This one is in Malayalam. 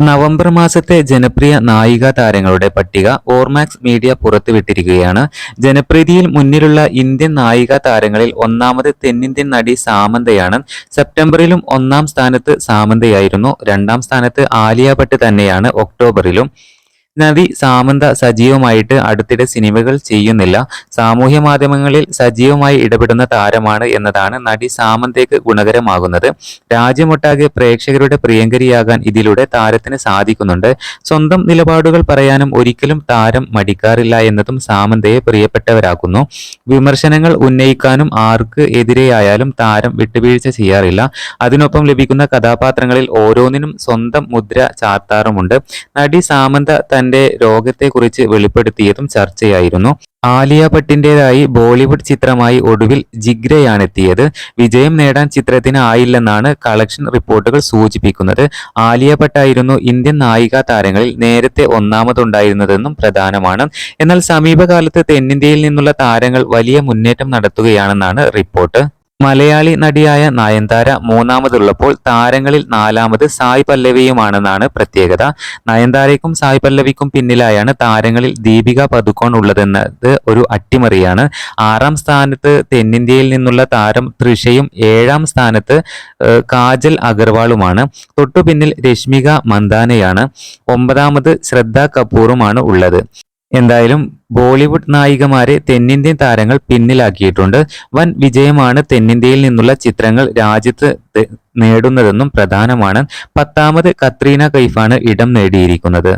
നവംബർ മാസത്തെ ജനപ്രിയ നായിക താരങ്ങളുടെ പട്ടിക ഓർമാക്സ് മീഡിയ പുറത്തുവിട്ടിരിക്കുകയാണ്. ജനപ്രീതിയിൽ മുന്നിലുള്ള ഇന്ത്യൻ നായിക താരങ്ങളിൽ ഒന്നാമത് തെന്നിന്ത്യൻ നടി സാമന്തയാണ്. സെപ്റ്റംബറിലും ഒന്നാം സ്ഥാനത്ത് സാമന്തയായിരുന്നു. രണ്ടാം സ്ഥാനത്ത് ആലിയ ഭട്ട് തന്നെയാണ് ഒക്ടോബറിലും. നടി സാമന്ത സജീവമായിട്ട് അടുത്തിടെ സിനിമകൾ ചെയ്യുന്നില്ല. സാമൂഹ്യ മാധ്യമങ്ങളിൽ സജീവമായി ഇടപെടുന്ന താരമാണ് എന്നതാണ് നടി സാമന്തയ്ക്ക് ഗുണകരമാകുന്നത്. രാജ്യമൊട്ടാകെ പ്രേക്ഷകരുടെ പ്രിയങ്കരിയാകാൻ ഇതിലൂടെ താരത്തിന് സാധിക്കുന്നുണ്ട്. സ്വന്തം നിലപാടുകൾ പറയാനും ഒരിക്കലും താരം മടിക്കാറില്ല എന്നതും സാമന്തയെ പ്രിയപ്പെട്ടവരാക്കുന്നു. വിമർശനങ്ങൾ ഉന്നയിക്കാനും ആർക്ക് എതിരെയായാലും താരം വിട്ടുവീഴ്ച ചെയ്യാറില്ല. അതിനൊപ്പം ലഭിക്കുന്ന കഥാപാത്രങ്ങളിൽ ഓരോന്നിനും സ്വന്തം മുദ്ര ചാർത്താറുമുണ്ട് നടി സാമന്ത തന്റെ രോഗത്തെക്കുറിച്ച് വെളിപ്പെടുത്തിയതും ചർച്ചയായിരുന്നു. ആലിയ ഭട്ടിന്റേതായി ബോളിവുഡ് ചിത്രമായി ഒടുവിൽ ജിഗ്രയാണെത്തിയത്. വിജയം നേടാൻ ചിത്രത്തിന് ആയില്ലെന്നാണ് കളക്ഷൻ റിപ്പോർട്ടുകൾ സൂചിപ്പിക്കുന്നത്. ആലിയ ഭട്ടായിരുന്നു ഇന്ത്യൻ നായികാ താരങ്ങളിൽ നേരത്തെ ഒന്നാമതുണ്ടായിരുന്നതെന്നും പ്രധാനമാണ്. എന്നാൽ സമീപകാലത്ത് തെന്നിന്ത്യയിൽ നിന്നുള്ള താരങ്ങൾ വലിയ മുന്നേറ്റം നടത്തുകയാണെന്നാണ് റിപ്പോർട്ട്. മലയാളി നടിയായ നയൻതാര മൂന്നാമതുള്ളപ്പോൾ താരങ്ങളിൽ നാലാമത് സായ് പല്ലവിയുമാണെന്നാണ് പ്രത്യേകത. നയൻതാരയ്ക്കും സായ് പല്ലവിക്കും പിന്നിലായാണ് താരങ്ങളിൽ ദീപിക പതുക്കോൺ ഉള്ളതെന്നത് ഒരു അട്ടിമറിയാണ്. ആറാം സ്ഥാനത്ത് തെന്നിന്ത്യയിൽ നിന്നുള്ള താരം തൃഷയും ഏഴാം സ്ഥാനത്ത് കാജൽ അഗർവാളുമാണ്. തൊട്ടു പിന്നിൽ രശ്മിക മന്ദാനയാണ്. ഒമ്പതാമത് ശ്രദ്ധ കപൂറുമാണ് ഉള്ളത്. എന്തായാലും ബോളിവുഡ് നായികമാരെ തെന്നിന്ത്യൻ താരങ്ങൾ പിന്നിലാക്കിയിട്ടുണ്ട്. വൻ വിജയമാണ് തെന്നിന്ത്യയിൽ നിന്നുള്ള ചിത്രങ്ങൾ രാജ്യത്ത് നേടുന്നതെന്നും പ്രധാനമാണ്. പത്താമത് കത്രീന കൈഫാണ് ഇടം നേടിയിരിക്കുന്നത്.